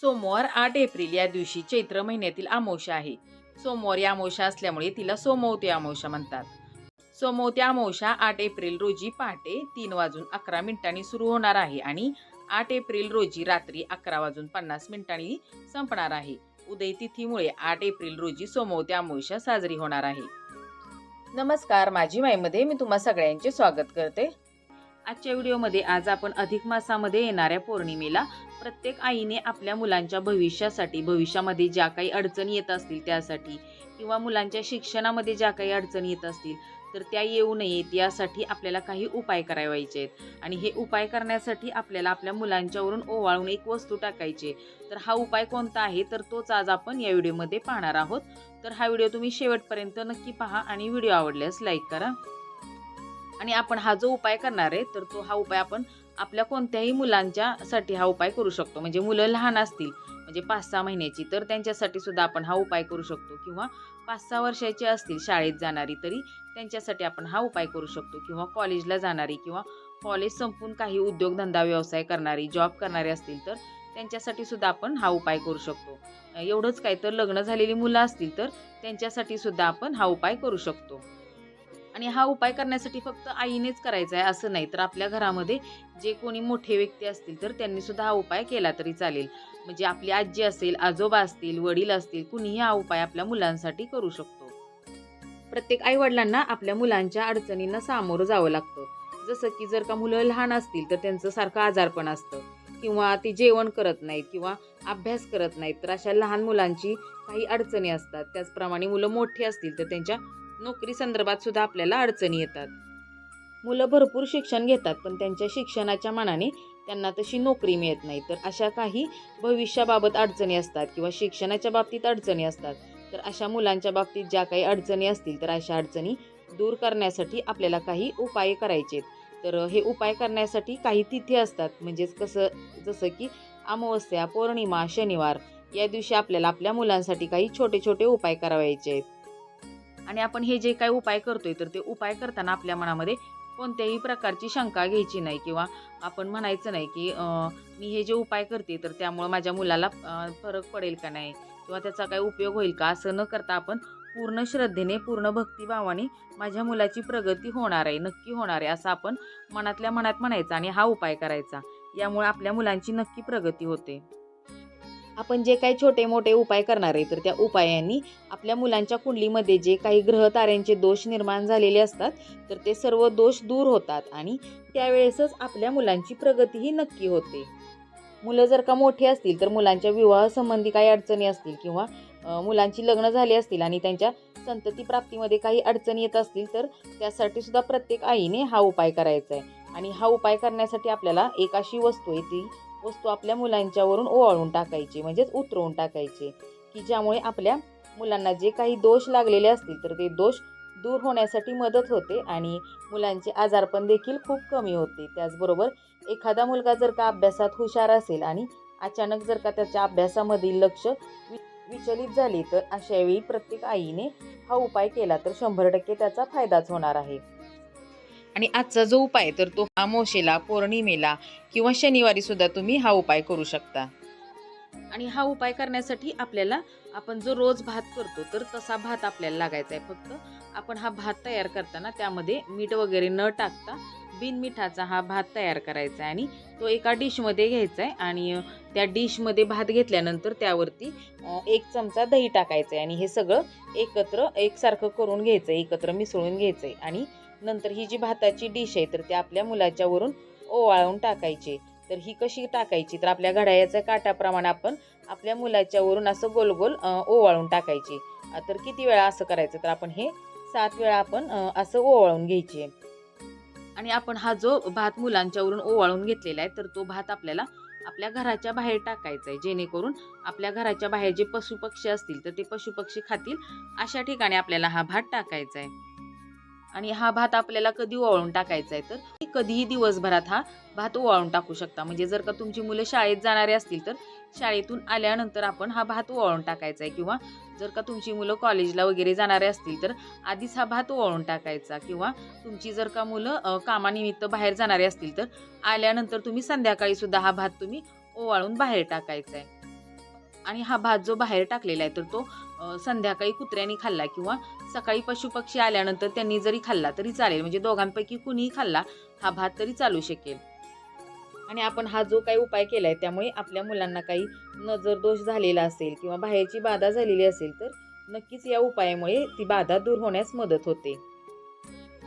सोमवार आठ एप्रिल या दिवशी चैत्र महिन्यातील आमोशा आहे. सोमवार या असल्यामुळे तिला सोमवती अमावशा म्हणतात. सोमवती आमोशा आठ एप्रिल रोजी पहाटे तीन वाजून अकरा मिनिटांनी सुरू होणार आहे आणि आठ एप्रिल रोजी रात्री अकरा वाजून पन्नास मिनिटांनी संपणार आहे. उदय तिथीमुळे आठ एप्रिल रोजी सोमवती अमावस्या साजरी होणार आहे. नमस्कार माझी माईमध्ये मी तुम्हा सगळ्यांचे स्वागत करते. आजच्या व्हिडिओमध्ये आज आपण अधिक मासामध्ये येणाऱ्या पौर्णिमेला प्रत्येक आईने आपल्या मुलांच्या भविष्यासाठी भविष्यामध्ये ज्या काही अडचणी येत असतील त्यासाठी किंवा मुलांच्या शिक्षणामध्ये ज्या काही अडचणी येत असतील तर त्या येऊ नयेत यासाठी आपल्याला काही उपाय करावायचे आहेत. आणि हे उपाय करण्यासाठी आपल्याला आपल्या मुलांच्यावरून ओवाळून एक वस्तू टाकायची तर हा उपाय कोणता आहे? तर तोच आज आपण या व्हिडिओमध्ये पाहणार आहोत. तर हा व्हिडिओ तुम्ही शेवटपर्यंत नक्की पहा आणि व्हिडिओ आवडल्यास लाईक करा. आणि आपण हा जो उपाय करणार आहे तर तो हा उपाय आपण आपल्या कोणत्याही मुलांच्यासाठी हा उपाय करू शकतो. म्हणजे मुलं लहान असतील म्हणजे पाच सहा महिन्याची तर त्यांच्यासाठी सुद्धा आपण हा उपाय करू शकतो. किंवा पाच सहा वर्षाची असतील शाळेत जाणारी तरी त्यांच्यासाठी आपण हा उपाय करू शकतो. किंवा कॉलेजला जाणारी किंवा कॉलेज संपून काही उद्योगधंदा व्यवसाय करणारी जॉब करणारी असतील तर त्यांच्यासाठी सुद्धा आपण हा उपाय करू शकतो. एवढंच काय तर लग्न झालेली मुलं असतील तर त्यांच्यासाठी सुद्धा आपण हा उपाय करू शकतो. आणि हा उपाय करण्यासाठी फक्त आईनेच करायचा आहे असं नाही. तर आपल्या घरामध्ये जे कोणी मोठे व्यक्ती असतील तर त्यांनी सुद्धा हा उपाय केला तरी चालेल. म्हणजे आपली आजी असेल आजोबा असतील वडील असतील कुणीही हा उपाय आपल्या मुलांसाठी करू शकतो. प्रत्येक आई वडिलांना आपल्या मुलांच्या अडचणींना सामोरं जावं लागतं. जसं की जर का मुलं लहान असतील तर त्यांचं सारखं आजारपण असतं. किंवा ते जेवण करत नाहीत किंवा अभ्यास करत नाहीत तर अशा लहान मुलांची काही अडचणी असतात. त्याचप्रमाणे मुलं मोठी असतील तर त्यांच्या नोकरी संदर्भात सुद्धा आपल्याला अडचणी येतात. मुलं भरपूर शिक्षण घेतात पण त्यांच्या शिक्षणाच्या मानाने त्यांना तशी नोकरी मिळत नाही. तर अशा काही भविष्याबाबत अडचणी असतात किंवा शिक्षणाच्या बाबतीत अडचणी असतात तर अशा मुलांच्या बाबतीत ज्या काही अडचणी असतील तर अशा अडचणी दूर करण्यासाठी आपल्याला काही उपाय करायचे आहेत. तर हे उपाय करण्यासाठी काही तिथी असतात म्हणजेच कसं जसं की अमावस्या पौर्णिमा शनिवार या दिवशी आपल्याला आपल्या मुलांसाठी काही छोटे छोटे उपाय करावायचे आहेत. आणि आपण हे जे काही उपाय करतोय तर ते उपाय करताना आपल्या मनामध्ये कोणत्याही प्रकारची शंका घ्यायची नाही किंवा आपण म्हणायचं नाही की मी हे जे उपाय करते तर त्यामुळं माझ्या मुलाला फरक पडेल का नाही? किंवा त्याचा काही उपयोग होईल का? असं न करता आपण पूर्ण श्रद्धेने पूर्ण भक्तिभावाने माझ्या मुलाची प्रगती होणार आहे नक्की होणार आहे असं आपण मनातल्या मनात म्हणायचं आणि हा उपाय करायचा. यामुळे आपल्या मुलांची नक्की प्रगती होते. आपण जे काही छोटे मोठे उपाय करणार आहे तर त्या उपायांनी आपल्या मुलांच्या कुंडलीमध्ये जे काही ग्रह ताऱ्यांचे दोष निर्माण झालेले असतात तर ते सर्व दोष दूर होतात आणि त्यावेळेसच आपल्या मुलांची प्रगतीही नक्की होते. मुलं जर का मोठी असतील तर मुलांच्या विवाहासंबंधी काही अडचणी असतील किंवा मुलांची लग्न झाली असतील आणि त्यांच्या संतती प्राप्तीमध्ये काही अडचणी येत असतील तर त्यासाठी सुद्धा प्रत्येक आईने हा उपाय करायचा आहे. आणि हा उपाय करण्यासाठी आपल्याला एक अशी वस्तू आहे ती वस्तू आपल्या मुलांच्यावरून ओवाळून टाकायची म्हणजेच उतरवून टाकायची की ज्यामुळे आपल्या मुलांना जे काही दोष लागलेले असतील तर ते दोष दूर होण्यासाठी मदत होते आणि मुलांचे आजारपण देखील खूप कमी होते. त्याचबरोबर एखादा मुलगा जर का अभ्यासात हुशार असेल आणि अचानक जर का त्याच्या अभ्यासामधील लक्ष वि विचलित झाले तर अशावेळी प्रत्येक आईने हा उपाय केला तर शंभर टक्के त्याचा फायदाच होणार आहे. आणि आजचा जो उपाय तर तो अमावशेला पौर्णिमेला किंवा शनिवारी सुद्धा तुम्ही हा उपाय करू शकता. आणि हा उपाय करण्यासाठी आपल्याला आपण जो रोज भात करतो तर तसा भात आपल्याला लागायचा आहे फक्त. आपण हा भात तयार करताना त्यामध्ये मीठ वगैरे न टाकता बिनमिठाचा हा भात तयार करायचा आहे आणि तो एका डिशमध्ये घ्यायचा आहे आणि त्या डिशमध्ये भात घेतल्यानंतर त्यावरती एक चमचा दही टाकायचं आहे आणि हे सगळं एकत्र एकसारखं करून घ्यायचं आहे एकत्र मिसळून घ्यायचं आहे आणि नंतर ही जी भाताची डिश आहे तर ती आपल्या मुलाच्यावरून ओवाळून टाकायची. तर ही कशी टाकायची? तर आपल्या घड्याळ्याच्या काटाप्रमाणे आपण आपल्या मुलाच्यावरून असं गोल गोल ओवाळून टाकायची. तर किती वेळा असं करायचं? तर आपण हे सात वेळा आपण असं ओवाळून घ्यायची. आणि आपण हा जो भात मुलांच्यावरून ओवाळून घेतलेला आहे तर तो भात आपल्याला आपल्या घराच्या बाहेर टाकायचा आहे. जेणेकरून आपल्या घराच्या बाहेर जे पशुपक्षी असतील तर ते पशुपक्षी खातील. अशा ठिकाणी आपल्याला हा भात टाकायचा आहे. आणि हा भात आपल्याला कधी ओवाळून टाकायचा आहे तर? कधीही दिवसभरात हा भात ओवाळून टाकू शकता. म्हणजे जर का तुमची मुलं शाळेत जाणारे असतील तर शाळेतून आल्यानंतर आपण हा भात ओवाळून टाकायचा आहे. किंवा जर का तुमची मुलं कॉलेजला वगैरे जाणारे असतील तर आधीच हा भात ओवाळून टाकायचा. किंवा तुमची जर का मुलं कामानिमित्त बाहेर जाणारे असतील तर आल्यानंतर तुम्ही संध्याकाळी सुद्धा हा भात तुम्ही ओवाळून बाहेर टाकायचा आहे. आणि हा भात जो बाहेर टाकलेला आहे तर तो संध्याकाळी कुत्र्यांनी खाल्ला किंवा सकाळी पशुपक्षी आल्यानंतर त्यांनी जरी खाल्ला तरी चालेल. म्हणजे दोघांपैकी कुणीही खाल्ला हा भात तरी चालू शकेल. आणि आपण हा जो काही उपाय केला आहे त्यामुळे आपल्या मुलांना काही नजर दोष झालेला असेल किंवा बाहेरची बाधा झालेली असेल तर नक्कीच या उपायामुळे ती बाधा दूर होण्यास मदत होते.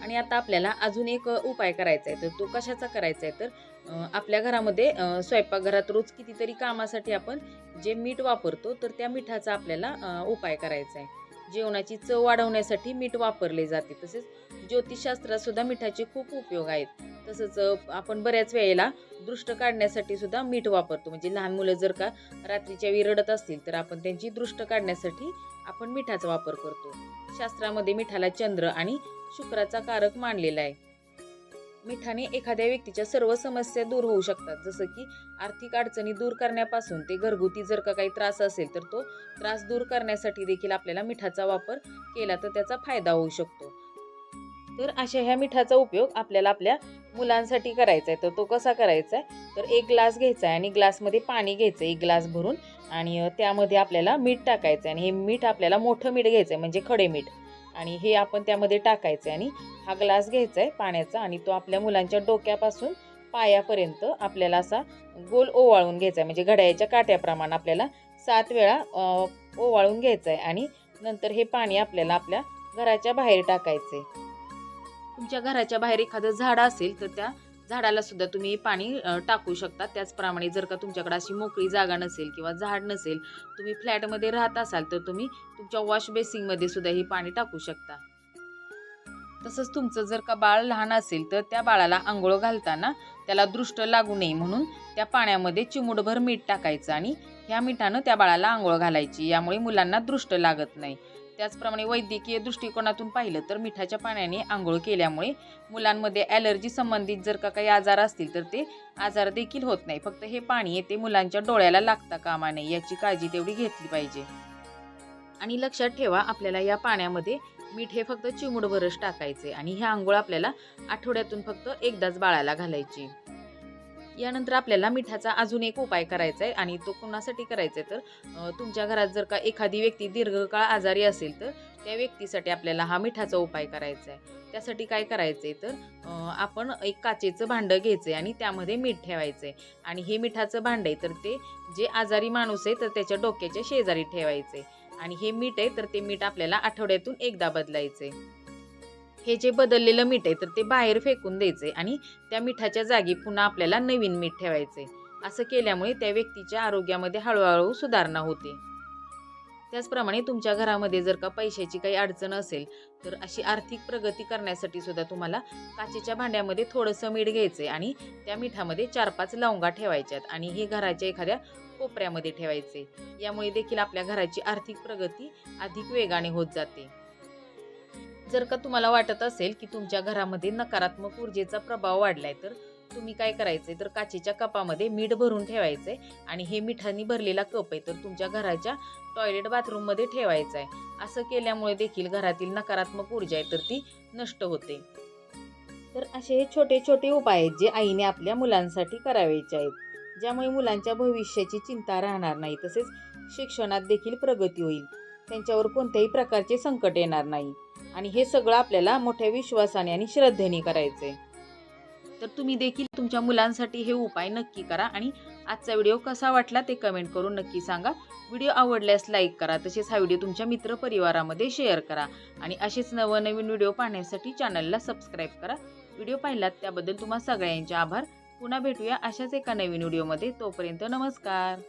आणि आता आपल्याला अजून एक उपाय करायचा आहे तर तो कशाचा करायचा आहे तर आपल्या घरामध्ये स्वयंपाकघरात रोज कितीतरी कामासाठी आपण जे मीठ वापरतो तर त्या मिठाचा आपल्याला उपाय करायचा आहे. जेवणाची चव वाढवण्यासाठी मीठ वापरले जाते. तसेच ज्योतिषशास्त्रात सुद्धा मिठाचे खूप उपयोग आहेत. तसंच आपण बऱ्याच वेळेला दृष्ट काढण्यासाठी सुद्धा मीठ वापरतो. म्हणजे लहान मुलं जर का रात्रीच्या वेळी रडत असतील तर आपण त्यांची दृष्ट काढण्यासाठी आपण मिठाचा वापर करतो. शास्त्रामध्ये मिठाला चंद्र आणि शुक्राचा कारक मानलेला आहे. मिठाने एखाद्या व्यक्तीच्या सर्व समस्या दूर होऊ शकतात. जसं की आर्थिक अडचणी दूर करण्यापासून ते घरगुती जर का काही त्रास असेल तर तो त्रास दूर करण्यासाठी देखील आपल्याला मिठाचा वापर केला तर त्याचा फायदा होऊ शकतो. तर अशा ह्या मिठाचा उपयोग आपल्याला आपल्या मुलांसाठी करायचा आहे. तर तो कसा करायचा आहे? तर एक ग्लास घ्यायचा आहे आणि ग्लासमध्ये पाणी घ्यायचं एक ग्लास भरून. आणि त्यामध्ये आपल्याला मीठ टाकायचं आहे. आणि हे मीठ आपल्याला मोठं मीठ घ्यायचं आहे म्हणजे खडे मीठ. आणि हे आपण त्यामध्ये टाकायचं आहे आणि हा ग्लास घ्यायचा आहे पाण्याचा आणि तो आपल्या मुलांच्या डोक्यापासून पायापर्यंत आपल्याला असा गोल ओवाळून घ्यायचा आहे म्हणजे घड्याळ्याच्या काट्याप्रमाणे आपल्याला सात वेळा ओवाळून घ्यायचं आहे आणि नंतर हे पाणी आपल्याला आपल्या घराच्या बाहेर टाकायचं आहे तुमच्या घराच्या बाहेर एखादं झाड असेल तर त्या झाडाला सुद्धा तुम्ही पाणी टाकू शकता. त्याचप्रमाणे जर का तुमच्याकडे अशी मोकळी जागा नसेल किंवा झाड नसेल तुम्ही फ्लॅटमध्ये राहत असाल तर तुम्ही तुमच्या वॉश बेसिंगमध्ये सुद्धा हे पाणी टाकू शकता. तसंच तुमचं जर का बाळ लहान असेल तर त्या बाळाला आंघोळ घालताना त्याला दृष्ट लागू नये म्हणून त्या पाण्यामध्ये चिमुडभर मीठ टाकायचं आणि ह्या मिठानं त्या बाळाला आंघोळ घालायची. यामुळे मुलांना दृष्ट लागत नाही. त्याचप्रमाणे वैद्यकीय दृष्टिकोनातून पाहिलं तर मिठाच्या पाण्याने आंघोळ केल्यामुळे मुलांमध्ये ॲलर्जी संबंधित जर का काही आजार असतील तर ते आजार देखील होत नाही. फक्त हे पाणी ते मुलांच्या डोळ्याला लागता कामा नये याची काळजी तेवढी घेतली पाहिजे. आणि लक्षात ठेवा आपल्याला या पाण्यामध्ये मीठ हे फक्त चिमुडभरच टाकायचे आणि ही आंघोळ आपल्याला आठवड्यातून फक्त एकदाच बाळाला घालायची. यानंतर आपल्याला मिठाचा अजून एक उपाय करायचा आहे आणि तो कोणासाठी करायचा आहे तर तुमच्या घरात जर का एखादी व्यक्ती दीर्घकाळ आजारी असेल तर त्या व्यक्तीसाठी आपल्याला हा मिठाचा उपाय करायचा आहे त्यासाठी काय करायचं आहे तर आपण एक काचेचं भांडं घ्यायचं आहे आणि त्यामध्ये मीठ ठेवायचं आहे आणि हे मिठाचं भांडं आहे तर ते जे आजारी माणूस आहे तर त्याच्या डोक्याच्या शेजारी ठेवायचं आहे आणि हे मीठ आहे तर ते मीठ आपल्याला आठवड्यातून एकदा बदलायचं आहे हे जे बदललेलं मीठ आहे तर ते बाहेर फेकून द्यायचं आहे आणि त्या मिठाच्या जागी पुन्हा आपल्याला नवीन मीठ ठेवायचं आहे असं केल्यामुळे त्या व्यक्तीच्या आरोग्यामध्ये हळूहळू सुधारणा होते. त्याचप्रमाणे तुमच्या घरामध्ये जर का पैशाची काही अडचण असेल तर अशी आर्थिक प्रगती करण्यासाठी सुद्धा तुम्हाला काचेच्या भांड्यामध्ये थोडंसं मीठ घ्यायचं आणि त्या मिठामध्ये चार पाच लवंगा ठेवायच्यात आणि हे घराच्या एखाद्या कोपऱ्यामध्ये ठेवायचे यामुळे देखील आपल्या घराची आर्थिक प्रगती अधिक वेगाने होत जाते. जर का तुम्हाला वाटत असेल की तुमच्या घरामध्ये नकारात्मक ऊर्जेचा प्रभाव वाढलाय तर तुम्ही काय करायचंय? तर काचेच्या कपामध्ये मीठ भरून ठेवायचंय आणि हे मिठाने भरलेला कप आहे तर तुमच्या घराच्या टॉयलेट बाथरूममध्ये ठेवायचं आहे असं केल्यामुळे देखील घरातील नकारात्मक ऊर्जा आहे तर ती नष्ट होते. तर असे हे छोटे छोटे उपाय आहेत जे आईने आपल्या मुलांसाठी करावायचे आहेत ज्यामुळे मुलांच्या भविष्याची चिंता राहणार नाही तसेच शिक्षणात देखील प्रगती होईल. त्यांच्यावर कोणत्याही प्रकारचे संकट येणार नाही. आणि हे सगळं आपल्याला मोठ्या विश्वासाने आणि श्रद्धेने करायचं आहे तर तुम्ही देखील तुमच्या मुलांसाठी हे उपाय नक्की करा आणि आजचा व्हिडिओ कसा वाटला ते कमेंट करून नक्की सांगा. व्हिडिओ आवडल्यास लाईक करा तसेच हा व्हिडिओ तुमच्या मित्रपरिवारामध्ये शेअर करा आणि असेच नवनवीन व्हिडिओ पाहण्यासाठी चॅनलला सबस्क्राईब करा. व्हिडिओ पाहिलात त्याबद्दल तुम्हा सगळ्यांचे आभार. पुन्हा भेटूया अशाच एका नवीन व्हिडिओमध्ये. तोपर्यंत नमस्कार.